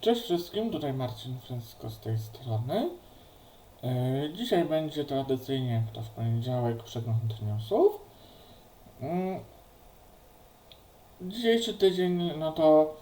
Cześć wszystkim, tutaj Marcin Frensko z tej strony. E, Dzisiaj będzie tradycyjnie, jak to w poniedziałek, przegląd newsów. Mm, Dzisiejszy tydzień, no to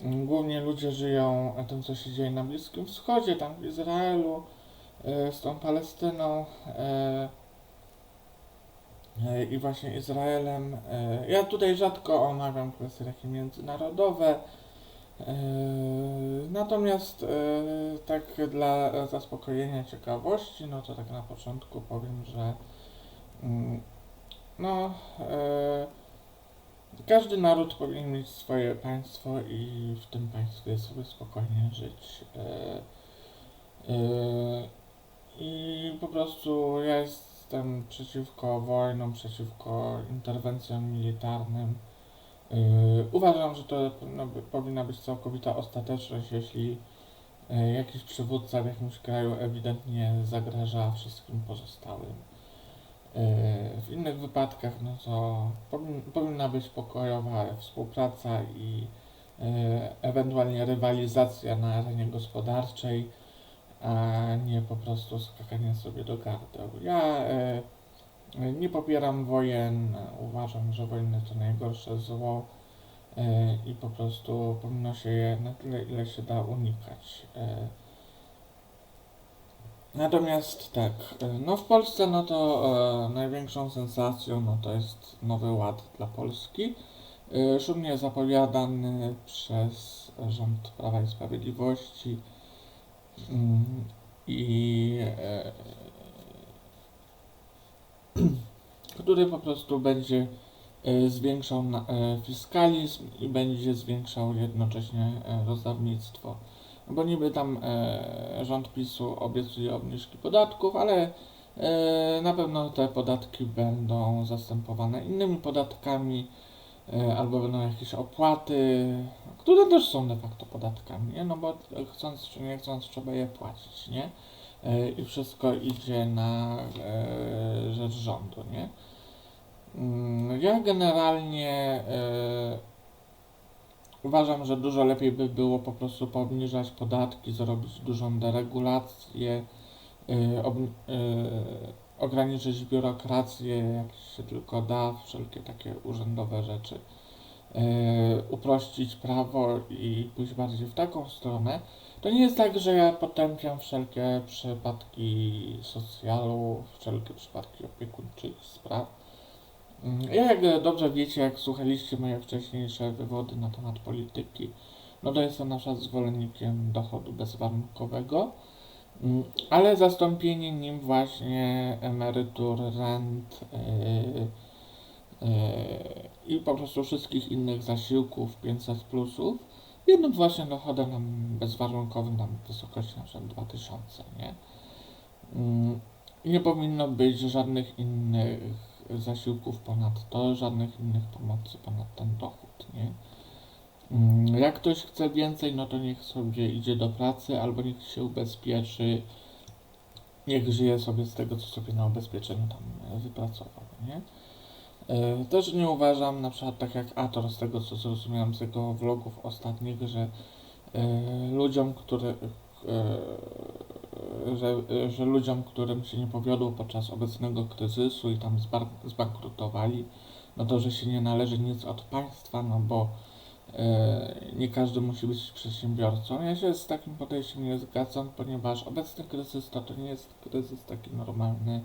mm, głównie ludzie żyją tym, co się dzieje na Bliskim Wschodzie, tam w Izraelu, e, z tą Palestyną e, i właśnie Izraelem. Ja tutaj rzadko omawiam kwestie takie międzynarodowe. Eee, Natomiast eee, tak dla zaspokojenia ciekawości, no to tak na początku powiem, że mm, no eee, każdy naród powinien mieć swoje państwo i w tym państwie sobie spokojnie żyć. I po prostu ja jestem przeciwko wojnom, przeciwko interwencjom militarnym. Yy, uważam, że to powinna być całkowita ostateczność, jeśli yy, jakiś przywódca w jakimś kraju ewidentnie zagraża wszystkim pozostałym. Yy, w innych wypadkach no to powin, powinna być pokojowa współpraca i ewentualnie rywalizacja na arenie gospodarczej, a nie po prostu skakanie sobie do gardeł. Ja nie popieram wojen, uważam, że wojny to najgorsze zło e, i po prostu powinno się je na tyle, ile się da unikać. E, Natomiast tak, e, no w Polsce no to e, największą sensacją no to jest Nowy Ład dla Polski. E, szumnie zapowiadany przez rząd Prawa i Sprawiedliwości mm, i który po prostu będzie e, zwiększał e, fiskalizm i będzie zwiększał jednocześnie e, rozdawnictwo. Bo niby tam rząd PiSu obiecuje obniżki podatków, ale na pewno te podatki będą zastępowane innymi podatkami albo będą jakieś opłaty, które też są de facto podatkami, nie? no bo chcąc czy nie chcąc trzeba je płacić, nie? E, i wszystko idzie na e, rzecz rządu, nie? Mm, Ja generalnie e, uważam, że dużo lepiej by było po prostu poobniżać podatki, zrobić dużą deregulację, ograniczyć biurokrację, jak się tylko da, wszelkie takie urzędowe rzeczy, uprościć prawo i pójść bardziej w taką stronę. To nie jest tak, że ja potępiam wszelkie przypadki socjalu, wszelkie przypadki opiekuńczych spraw. Mm, Ja, jak dobrze wiecie, jak słuchaliście moje wcześniejsze wywody na temat polityki, no to jestem na przykład zwolennikiem dochodu bezwarunkowego, Mm, ale zastąpienie nim właśnie emerytur, rent yy, yy, i po prostu wszystkich innych zasiłków 500 plusów jednym właśnie dochodem tam bezwarunkowym tam w wysokości na przykład 2000, nie? Mm, Nie powinno być żadnych innych zasiłków ponad to, żadnych innych pomocy ponad ten dochód, nie? Mm, Jak ktoś chce więcej, no to niech sobie idzie do pracy albo niech się ubezpieczy, niech żyje sobie z tego, co sobie na ubezpieczeniu tam wypracował, nie? E, Też nie uważam, na przykład tak jak Ator, z tego co zrozumiałem z jego vlogów ostatnich, że e, ludziom, które, że, że ludziom, którym się nie powiodło podczas obecnego kryzysu i tam zbankrutowali, no to, że się nie należy nic od państwa, no bo e, nie każdy musi być przedsiębiorcą. Ja się z takim podejściem nie zgadzam, ponieważ obecny kryzys to, to nie jest kryzys taki normalny,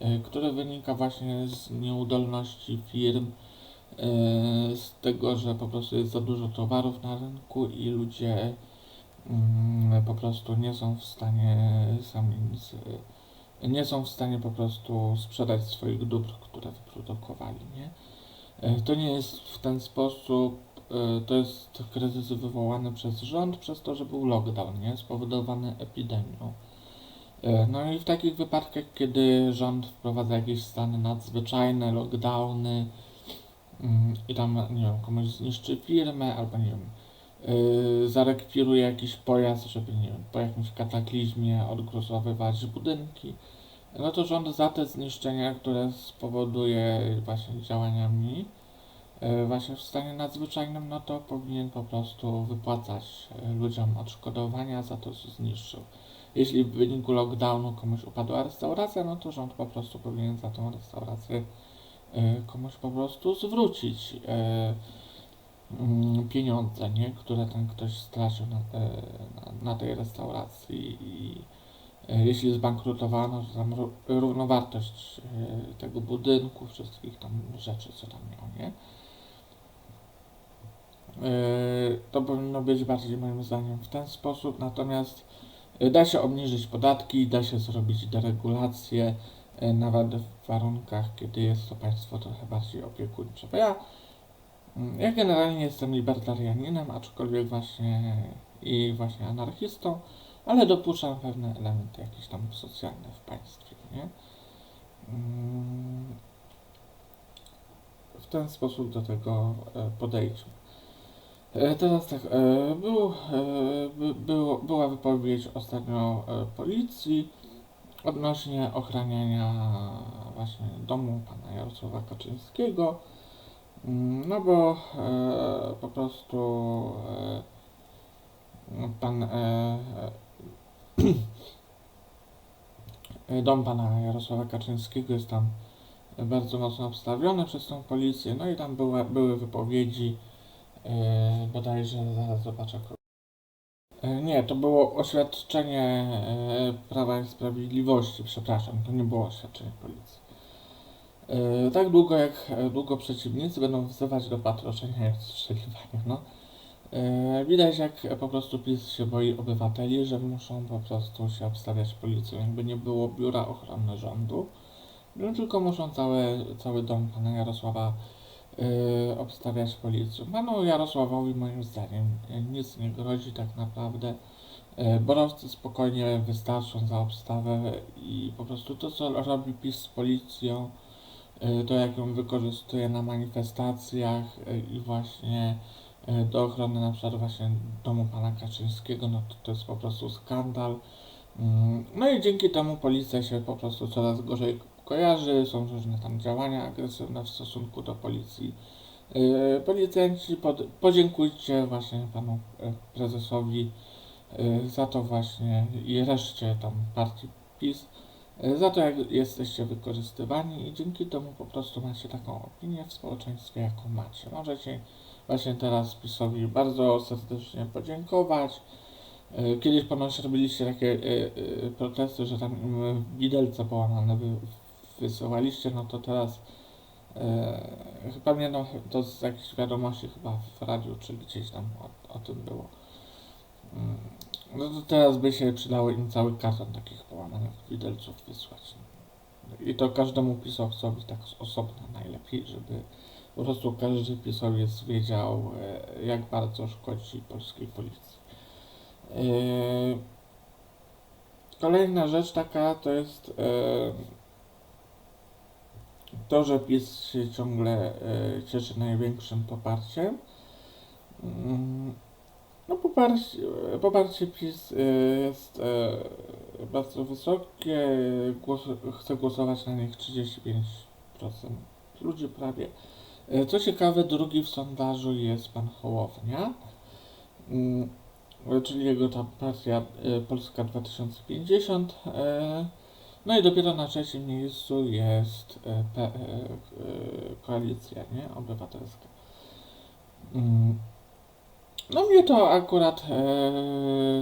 e, który wynika właśnie z nieudolności firm, e, z tego, że po prostu jest za dużo towarów na rynku i ludzie mm, po prostu nie są w stanie sami e, nie są w stanie po prostu sprzedać swoich dóbr, które wyprodukowali, nie? To nie jest w ten sposób, to jest kryzys wywołany przez rząd, przez to, że był lockdown, nie? Spowodowany epidemią. E, No i w takich wypadkach, kiedy rząd wprowadza jakieś stany nadzwyczajne, lockdowny mm, i tam, nie wiem, komuś zniszczy firmę, albo nie wiem, yy, zarekwiruje jakiś pojazd, żeby, nie wiem, po jakimś kataklizmie odgruzowywać budynki, no to rząd za te zniszczenia, które spowoduje właśnie działaniami, e, właśnie w stanie nadzwyczajnym, no to powinien po prostu wypłacać e, ludziom odszkodowania za to, co zniszczył. Jeśli w wyniku lockdownu komuś upadła restauracja, no to rząd po prostu powinien za tą restaurację e, komuś po prostu zwrócić e, mm, pieniądze, nie? które ten ktoś stracił na, e, na, na tej restauracji i e, jeśli zbankrutowano, to tam ró- równowartość e, tego budynku, wszystkich tam rzeczy, co tam miał, nie? E, To powinno być bardziej moim zdaniem w ten sposób, natomiast e, da się obniżyć podatki, da się zrobić deregulację, e, nawet w warunkach, kiedy jest to państwo trochę bardziej opiekuńcze. Bo ja, mm, ja generalnie jestem libertarianinem, aczkolwiek właśnie i właśnie anarchistą, ale dopuszczam pewne elementy jakieś tam socjalne w państwie, nie? Mm, W ten sposób do tego e, podejdźmy. E, Teraz tak, e, był, e, by, było, była wypowiedź ostatnio policji odnośnie ochraniania właśnie domu pana Jarosława Kaczyńskiego. Mm, No bo po prostu e, pan dom pana Jarosława Kaczyńskiego jest tam bardzo mocno obstawiony przez tą policję, no i tam były, były wypowiedzi e, bodajże, zaraz zobaczę. E, Nie, to było oświadczenie e, Prawa i Sprawiedliwości, przepraszam, to nie było oświadczenie policji. Tak długo jak długo przeciwnicy będą wzywać do patroszenia i odstrzeliwania, no. Widać jak po prostu PiS się boi obywateli, że muszą po prostu się obstawiać policją, jakby nie było biura ochrony rządu, no, tylko muszą całe, cały dom pana Jarosława obstawiać policją. Panu Jarosławowi moim zdaniem e, nic nie grozi tak naprawdę. E, Borowcy spokojnie wystarczą za obstawę i po prostu to, co robi PiS z policją, to jak ją wykorzystuje na manifestacjach i właśnie do ochrony na przykład właśnie domu pana Kaczyńskiego, no to, to jest po prostu skandal. Mm, No i dzięki temu policja się po prostu coraz gorzej kojarzy, są różne tam działania agresywne w stosunku do policji. Yy, Policjanci, pod, podziękujcie właśnie panu e, prezesowi e, za to właśnie i reszcie tam partii PiS, e, za to jak jesteście wykorzystywani i dzięki temu po prostu macie taką opinię w społeczeństwie, jaką macie. Możecie właśnie teraz PiSowi bardzo serdecznie podziękować. E, Kiedyś ponoć robiliście takie e, e, protesty, że tam widelce połamane wy, wysyłaliście, no to teraz e, chyba nie no, to z jakichś wiadomości chyba w radiu czy gdzieś tam o, o tym było. Mm, No to teraz by się przydało im cały karton takich połamanych widelców wysłać. I to każdemu pisowcowi tak z osobna najlepiej, żeby po prostu każdy pisowiec wiedział, e, jak bardzo szkodzi polskiej policji. Yy, Kolejna rzecz taka to jest yy, to, że PiS się ciągle yy, cieszy największym poparciem. Mm, No poparcie, poparcie PiS yy, jest yy, bardzo wysokie, głos, chce głosować na nich 35% ludzi prawie. Co ciekawe, drugi w sondażu jest pan Hołownia. Mm, czyli jego ta partia Polska 2050. No i dopiero na trzecim miejscu jest P, y, y, koalicja nie? obywatelska. Mm. No mnie to akurat,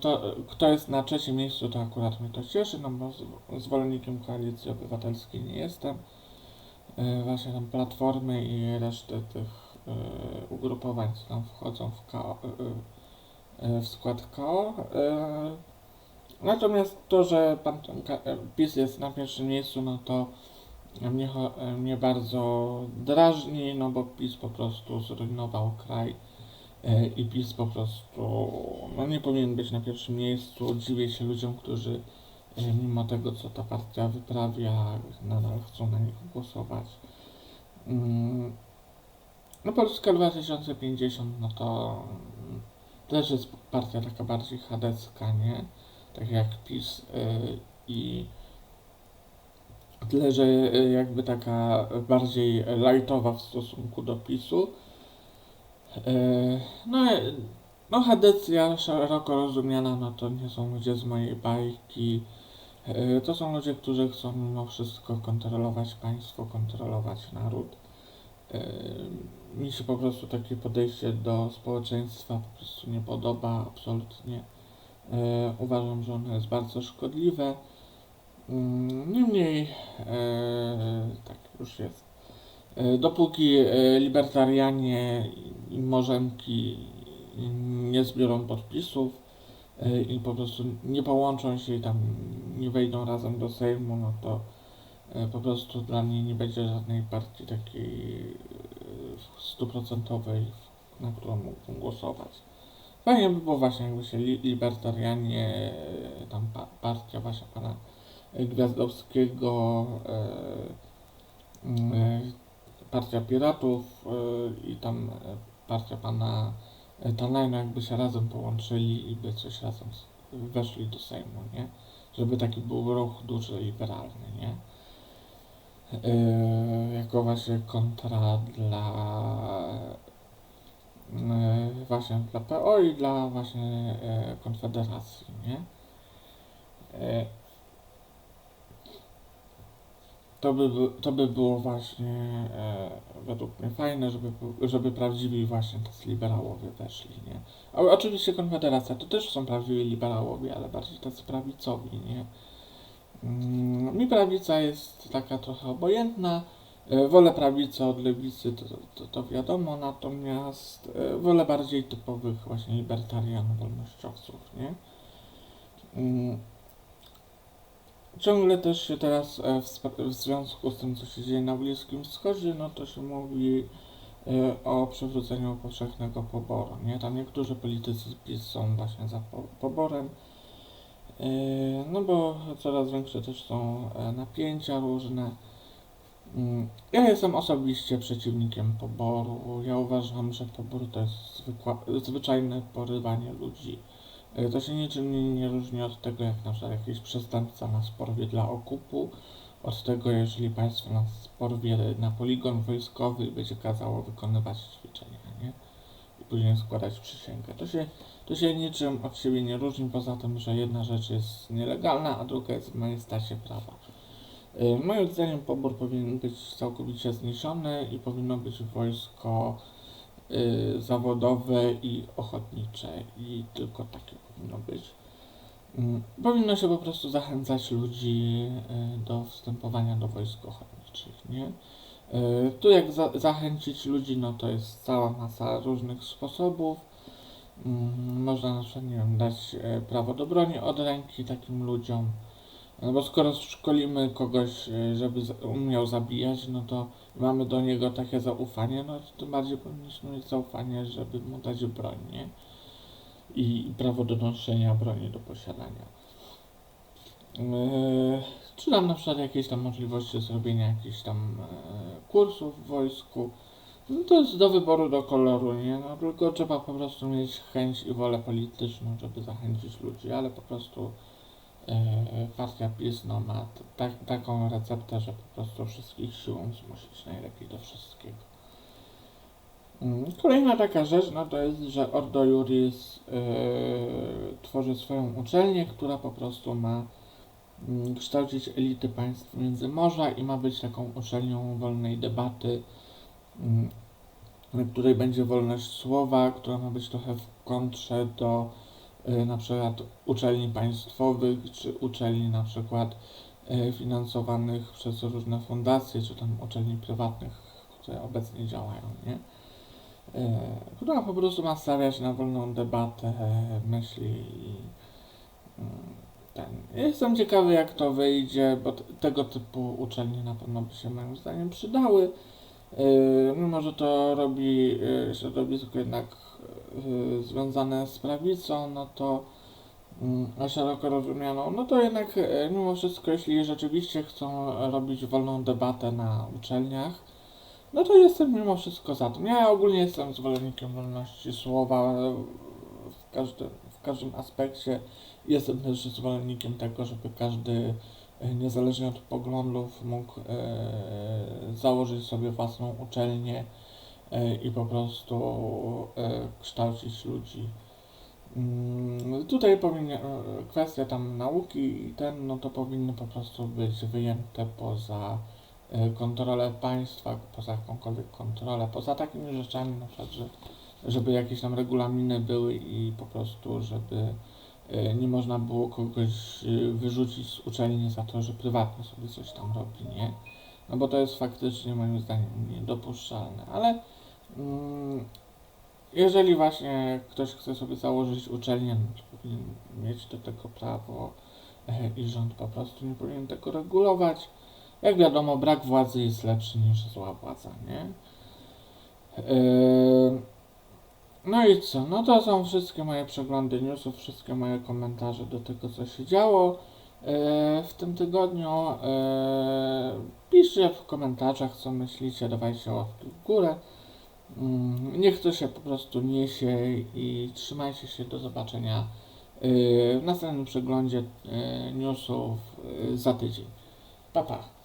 to, kto jest na trzecim miejscu, to akurat mnie to cieszy, no bo zwolennikiem koalicji obywatelskiej nie jestem. Właśnie tam platformy i reszty tych ugrupowań, co tam wchodzą w KO, e, w skład KO. E, Natomiast to, że pan e, PiS jest na pierwszym miejscu, no to mnie, cho- e, mnie bardzo drażni, no bo PiS po prostu zrujnował kraj e, i PiS po prostu no nie powinien być na pierwszym miejscu. Dziwię się ludziom, którzy e, mimo tego, co ta partia wyprawia, nadal chcą na nich głosować. Mm, No Polska 2050, no to mm, też jest partia taka bardziej chadecka, nie? Tak jak PiS y, i Tyle, że y, jakby taka bardziej lightowa w stosunku do PiSu. Y, No, no Hadecja szeroko rozumiana, no to nie są ludzie z mojej bajki. To są ludzie, którzy chcą mimo wszystko kontrolować państwo, kontrolować naród. Mi się po prostu takie podejście do społeczeństwa po prostu nie podoba absolutnie. E, uważam, że ono jest bardzo szkodliwe. Mm, Niemniej, e, tak już jest. E, dopóki libertarianie i morzemki nie zbiorą podpisów i po prostu nie połączą się i tam nie wejdą razem do Sejmu, no to po prostu dla mnie nie będzie żadnej partii takiej stuprocentowej, na którą mógłbym głosować. Fajnie by było właśnie, jakby się li- libertarianie, tam pa, partia właśnie pana Gwiazdowskiego, e, e, partia Piratów e, i tam partia pana Tanajna jakby się razem połączyli i by coś razem weszli do Sejmu, nie? Żeby taki był ruch duży liberalny, nie? E, jako właśnie kontra dla właśnie dla PO i dla właśnie e, Konfederacji, nie? E, to by, to by było właśnie e, według mnie fajne, żeby, żeby prawdziwi właśnie tacy liberałowie weszli, nie? A oczywiście Konfederacja to też są prawdziwi liberałowie, ale bardziej tacy prawicowi, nie? Mm, Mi prawica jest taka trochę obojętna. E, Wolę prawicę od lewicy, to, to, to wiadomo, natomiast e, wolę bardziej typowych właśnie libertarian, wolnościowców, nie? Mm, Ciągle też się teraz e, w, w związku z tym, co się dzieje na Bliskim Wschodzie, no to się mówi o przywróceniu powszechnego poboru, nie? Tam niektórzy politycy PiS są właśnie za po, poborem, no bo coraz większe też są napięcia różne. Mm, Ja jestem osobiście przeciwnikiem poboru. Ja uważam, że pobór to jest zwykła, zwyczajne porywanie ludzi. E, To się niczym nie, różni od tego, jak na przykład jakiś przestępca nas porwie dla okupu, od tego, jeżeli państwo nas porwie na poligon wojskowy i będzie kazało wykonywać ćwiczenia, nie? I później składać przysięgę. To się, to się niczym od siebie nie różni, poza tym, że jedna rzecz jest nielegalna, a druga jest w majestacie prawa. Y, Moim zdaniem pobór powinien być całkowicie zniesiony i powinno być wojsko y, zawodowe i ochotnicze i tylko takie powinno być. Mm, Powinno się po prostu zachęcać ludzi y, do wstępowania do wojsk ochotniczych, nie? Y, Tu jak za zachęcić ludzi, no to jest cała masa różnych sposobów. Mm, Można na przykład, nie wiem, dać e, prawo do broni od ręki takim ludziom. No bo skoro szkolimy kogoś, e, żeby umiał zabijać, no to mamy do niego takie zaufanie, no to tym bardziej powinniśmy mieć zaufanie, żeby mu dać broń, nie? I, prawo do noszenia broni, do posiadania. Eee, czy tam na przykład jakieś tam możliwości zrobienia jakichś tam e, kursów w wojsku. No to jest do wyboru, do koloru, nie? No tylko trzeba po prostu mieć chęć i wolę polityczną, żeby zachęcić ludzi, ale po prostu e, partia PiS no, ma tak, taką receptę, że po prostu wszystkich siłą zmusić najlepiej do wszystkiego. Mm, Kolejna taka rzecz, no to jest, że Ordo Juris e, tworzy swoją uczelnię, która po prostu ma mm, kształcić elity państw Międzymorza i ma być taką uczelnią wolnej debaty, mm, na której będzie wolność słowa, która ma być trochę w kontrze do na przykład uczelni państwowych, czy uczelni na przykład y, finansowanych przez różne fundacje, czy tam uczelni prywatnych, które obecnie działają, nie? Y, Która po prostu ma stawiać na wolną debatę myśli i mm, ten. Jestem ciekawy jak to wyjdzie, bo tego typu uczelnie na pewno by się moim zdaniem przydały. Yy, mimo, że to robi środowisko jednak yy, związane z prawicą, no to yy, szeroko rozumianą, no to jednak mimo wszystko, jeśli rzeczywiście chcą robić wolną debatę na uczelniach, no to jestem mimo wszystko za tym. Ja ogólnie jestem zwolennikiem wolności słowa w każdym, w każdym aspekcie. Jestem też zwolennikiem tego, żeby każdy e, niezależnie od poglądów mógł e, założyć sobie własną uczelnię e, i po prostu e, kształcić ludzi. Mm, Tutaj powinien, e, kwestia tam nauki i ten, no to powinny po prostu być wyjęte poza e, kontrolę państwa, poza jakąkolwiek kontrolę, poza takimi rzeczami na przykład, że, żeby jakieś tam regulaminy były i po prostu, żeby e, nie można było kogoś e, wyrzucić z uczelni za to, że prywatnie sobie coś tam robi, nie? No bo to jest faktycznie moim zdaniem niedopuszczalne, ale mm, jeżeli właśnie ktoś chce sobie założyć uczelnię, no to powinien mieć do tego prawo e, i rząd po prostu nie powinien tego regulować. Jak wiadomo, brak władzy jest lepszy niż zła władza, nie? Yy, No i co? No to są wszystkie moje przeglądy newsów, wszystkie moje komentarze do tego, co się działo yy, w tym tygodniu. Yy, Piszcie w komentarzach, co myślicie, dawajcie łapki w górę. Mm, Niech to się po prostu niesie i trzymajcie się. Do zobaczenia yy, w następnym przeglądzie newsów za tydzień. Pa, pa.